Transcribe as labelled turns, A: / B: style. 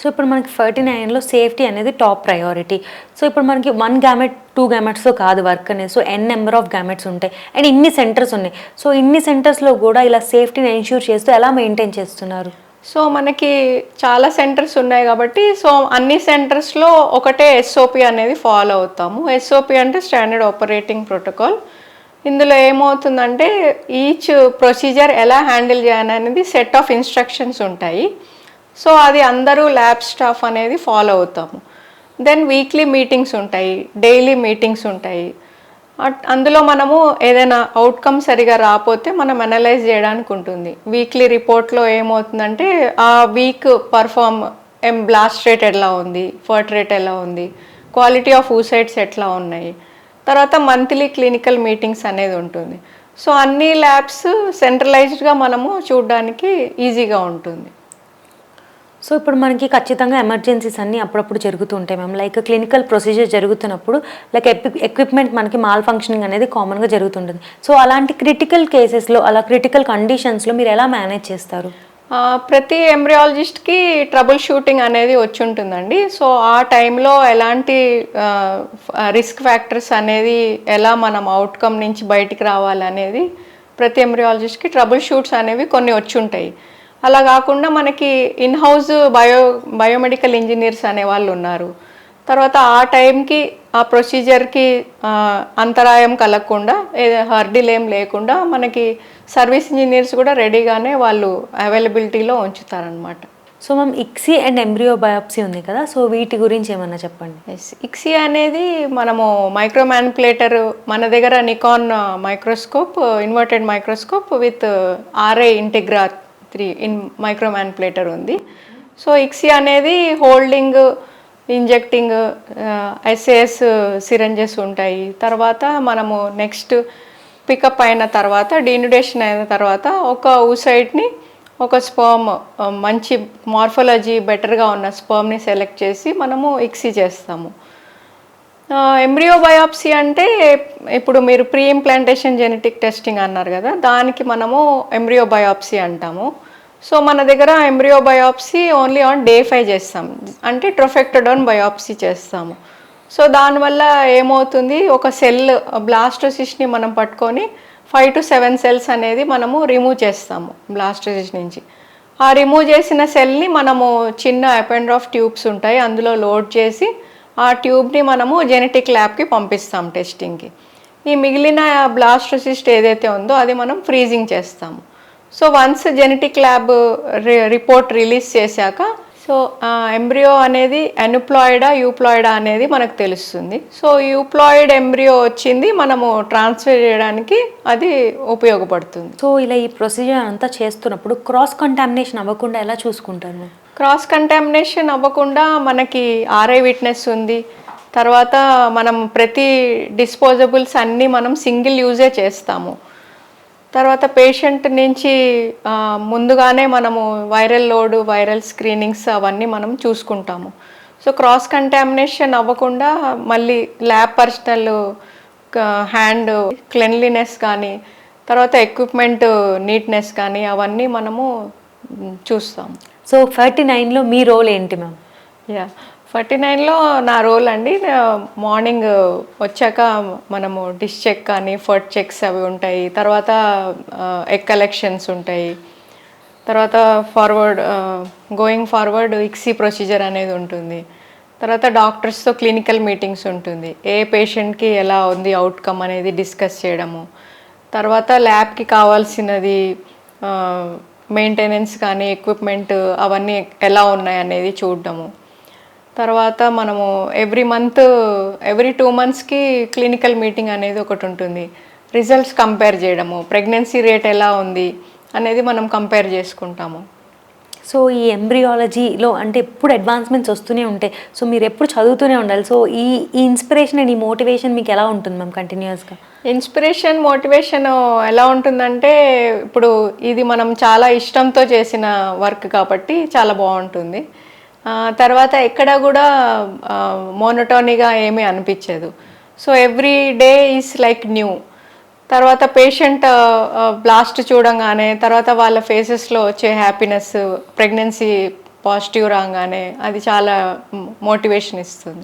A: So ఇప్పుడు మనకి forty నైన్లో సేఫ్టీ అనేది టాప్ ప్రయారిటీ సో ఇప్పుడు మనకి వన్ గ్యామెట్ టూ గ్యామెట్స్తో కాదు వర్క్ అనేది. So N number of gametes ఉంటాయి. అండ్ ఇన్ని సెంటర్స్ ఉన్నాయి. సో ఇన్ని సెంటర్స్లో కూడా ఇలా సేఫ్టీని ఎన్ష్యూర్ చేస్తూ ఎలా మెయింటైన్ చేస్తున్నారు?
B: సో మనకి చాలా సెంటర్స్ ఉన్నాయి కాబట్టి సో అన్ని సెంటర్స్లో ఒకటే ఎస్ఓపి అనేది ఫాలో అవుతాము. ఎస్ఓపి అంటే స్టాండర్డ్ ఆపరేటింగ్ ప్రోటోకాల్ ఇందులో ఏమవుతుందంటే ఈచ్ ప్రొసీజర్ ఎలా హ్యాండిల్ చేయాలనేది సెట్ ఆఫ్ ఇన్స్ట్రక్షన్స్ ఉంటాయి. సో అది అందరూ ల్యాబ్ స్టాఫ్ అనేది ఫాలో అవుతాము. దెన్ వీక్లీ మీటింగ్స్ ఉంటాయి డైలీ మీటింగ్స్ ఉంటాయి. అట్- అందులో మనము ఏదైనా అవుట్కమ్ సరిగా రాకపోతే మనం అనలైజ్ చేయడానికి ఉంటుంది. వీక్లీ రిపోర్ట్లో ఏమవుతుందంటే ఆ వీక్ పర్ఫామ్ ఎం బ్లాస్ట్ రేట్ ఎలా ఉంది ఫర్ట్ రేట్ ఎలా ఉంది క్వాలిటీ ఆఫ్ ఊసైడ్స్ ఎట్లా ఉన్నాయి. తర్వాత మంత్లీ క్లినికల్ మీటింగ్స్ అనేది ఉంటుంది. సో అన్ని ల్యాబ్స్ సెంట్రలైజ్డ్గా మనము చూడడానికి ఈజీగా ఉంటుంది.
A: సో ఇప్పుడు మనకి ఖచ్చితంగా ఎమర్జెన్సీస్ అన్నీ అప్పుడప్పుడు జరుగుతూ ఉంటాయి మ్యామ్. లైక్ క్లినికల్ ప్రొసీజర్ జరుగుతున్నప్పుడు లైక్ ఎక్విప్మెంట్ మనకి మాల్ ఫంక్షనింగ్ అనేది కామన్గా జరుగుతుంటుంది. సో అలాంటి క్రిటికల్ కేసెస్లో అలా క్రిటికల్ కండిషన్స్లో మీరు ఎలా మేనేజ్ చేస్తారు?
B: ప్రతి ఎంబ్రియాలజిస్ట్కి ట్రబుల్ షూటింగ్ అనేది వచ్చి ఉంటుందండి. సో ఆ టైంలో ఎలాంటి రిస్క్ ఫ్యాక్టర్స్ అనేది ఎలా మనం అవుట్కమ్ నుంచి బయటికి రావాలనేది ప్రతి ఎంబ్రియాలజిస్ట్కి ట్రబుల్ షూట్స్ అనేవి కొన్ని వచ్చి ఉంటాయి. అలా కాకుండా మనకి in house bio biomedical engineers అనే వాళ్ళు ఉన్నారు. తర్వాత ఆ టైంకి ఆ ప్రొసీజర్కి అంతరాయం కలగకుండా హర్డిల్ ఏం లేకుండా మనకి సర్వీస్ ఇంజనీర్స్ కూడా రెడీగానే వాళ్ళు అవైలబిలిటీలో ఉంచుతారనమాట
A: so ma'am ICSI and embryo biopsy ఉంది కదా సో వీటి గురించి ఏమన్నా చెప్పండి.
B: ఎస్ ఇక్సీ అనేది మనము మైక్రో మ్యానిపులేటర్ మన దగ్గర Nikon microscope inverted microscope with RI Integra three in micro ఉంది. సో ఇక్సీ అనేది హోల్డింగ్ ఇంజెక్టింగ్ ఎస్ఏఎస్ సిరంజెస్ ఉంటాయి. తర్వాత మనము నెక్స్ట్ పికప్ అయిన తర్వాత డీన్యుడేషన్ అయిన తర్వాత ఒక ఊసైడ్ని ఒక స్పర్మ్ మంచి మార్ఫాలజీ బెటర్గా ఉన్న స్పర్మ్ని సెలెక్ట్ చేసి మనము ఇక్సీ చేస్తాము. ఎంబ్రియో బయాప్సీ అంటే ఇప్పుడు మీరు ప్రీ ఇంప్లాంటేషన్ జెనెటిక్ టెస్టింగ్ అన్నారు కదా దానికి మనము ఎంబ్రియో బయాప్సీ అంటాము. సో మన దగ్గర embryo biopsy only on day five చేస్తాం. అంటే ట్రొఫెక్టోడోన్ బయాప్సీ చేస్తాము. సో దానివల్ల ఏమవుతుంది? ఒక సెల్ బ్లాస్టోసిస్ని మనం పట్టుకొని ఫైవ్ టు సెవెన్ సెల్స్ అనేది మనము రిమూవ్ చేస్తాము బ్లాస్టోసిస్ నుంచి. ఆ రిమూవ్ చేసిన సెల్ని మనము చిన్న అపెండ్ ఆఫ్ ట్యూబ్స్ ఉంటాయి. అందులో లోడ్ చేసి ఆ ట్యూబ్ని మనము జెనెటిక్ ల్యాబ్కి పంపిస్తాం టెస్టింగ్కి ఈ మిగిలిన బ్లాస్టోసిస్ట్ ఏదైతే ఉందో అది మనం ఫ్రీజింగ్ చేస్తాము. So once genetic lab report release చేశాక సో ఎంబ్రియో అనేది ఎనుప్లాయిడా యూప్లాయిడా అనేది మనకు తెలుస్తుంది. సో యూప్లాయిడ్ ఎంబ్రియో వచ్చింది మనము ట్రాన్స్ఫర్ చేయడానికి అది ఉపయోగపడుతుంది.
A: సో ఇలా ఈ ప్రొసీజర్ అంతా చేస్తున్నప్పుడు క్రాస్ కంటామినేషన్ అవ్వకుండా ఎలా చూసుకుంటారు? మ్యామ్
B: క్రాస్ కంటామినేషన్ అవ్వకుండా మనకి ఆర్ఐ విట్నెస్ ఉంది. తర్వాత మనం ప్రతి డిస్పోజబుల్స్ అన్నీ మనం సింగిల్ యూజే చేస్తాము. తర్వాత పేషెంట్ నుంచి ముందుగానే మనము వైరల్ లోడ్ వైరల్ స్క్రీనింగ్స్ అవన్నీ మనం చూసుకుంటాము. సో క్రాస్ కంటామినేషన్ అవ్వకుండా మళ్ళీ ల్యాబ్ పర్సనల్ హ్యాండ్ క్లెన్లీనెస్ కానీ తర్వాత ఎక్విప్మెంట్ నీట్నెస్ కానీ అవన్నీ మనము మ్, చూస్తాము.
A: సో ఫార్టీ నైన్లో మీ రోల్ ఏంటి మ్యామ్?
B: యా. ఫార్టీ నైన్లో నా రోల్ అండి. మార్నింగ్ వచ్చాక మనము డిష్ చెక్ కానీ ఫర్ట్ చెక్స్ అవి ఉంటాయి. తర్వాత ఎగ్ కలెక్షన్స్ ఉంటాయి. తర్వాత forward going forward ICSI procedure అనేది ఉంటుంది. తర్వాత డాక్టర్స్తో క్లినికల్ మీటింగ్స్ ఉంటుంది. ఏ పేషెంట్కి ఎలా ఉంది అవుట్కమ్ అనేది డిస్కస్ చేయడము. తర్వాత ల్యాబ్కి కావాల్సినది మెయింటెనెన్స్ కానీ ఎక్విప్మెంట్ అవన్నీ ఎలా ఉన్నాయి అనేది చూడడము. తర్వాత మనము ఎవ్రీ మంత్ ఎవ్రీ టూ మంత్స్కి క్లినికల్ మీటింగ్ అనేది ఒకటి ఉంటుంది. రిజల్ట్స్ కంపేర్ చేయడము ప్రెగ్నెన్సీ రేట్ ఎలా ఉంది అనేది మనం కంపేర్ చేసుకుంటాము.
A: సో ఈ ఎంబ్రియాలజీలో అంటే ఎప్పుడు అడ్వాన్స్మెంట్స్ వస్తూనే ఉంటాయి. సో మీరు ఎప్పుడు చదువుతూనే ఉండాలి. సో ఈ ఈ ఇన్స్పిరేషన్ అండ్ ఈ మోటివేషన్ మీకు ఎలా ఉంటుంది మ్యామ్ కంటిన్యూస్గా
B: ఇన్స్పిరేషన్ మోటివేషన్ ఎలా ఉంటుందంటే ఇప్పుడు ఇది మనం చాలా ఇష్టంతో చేసిన వర్క్ కాబట్టి చాలా బాగుంటుంది. తర్వాత ఎక్కడ కూడా మోనోటోనీగా ఏమీ అనిపించదు. So every day is like new. తర్వాత పేషెంట్ బ్లాస్ట్ చూడంగానే తర్వాత వాళ్ళ ఫేసెస్లో వచ్చే హ్యాపీనెస్ ప్రెగ్నెన్సీ పాజిటివ్ రాగానే అది చాలా మోటివేషన్ ఇస్తుంది.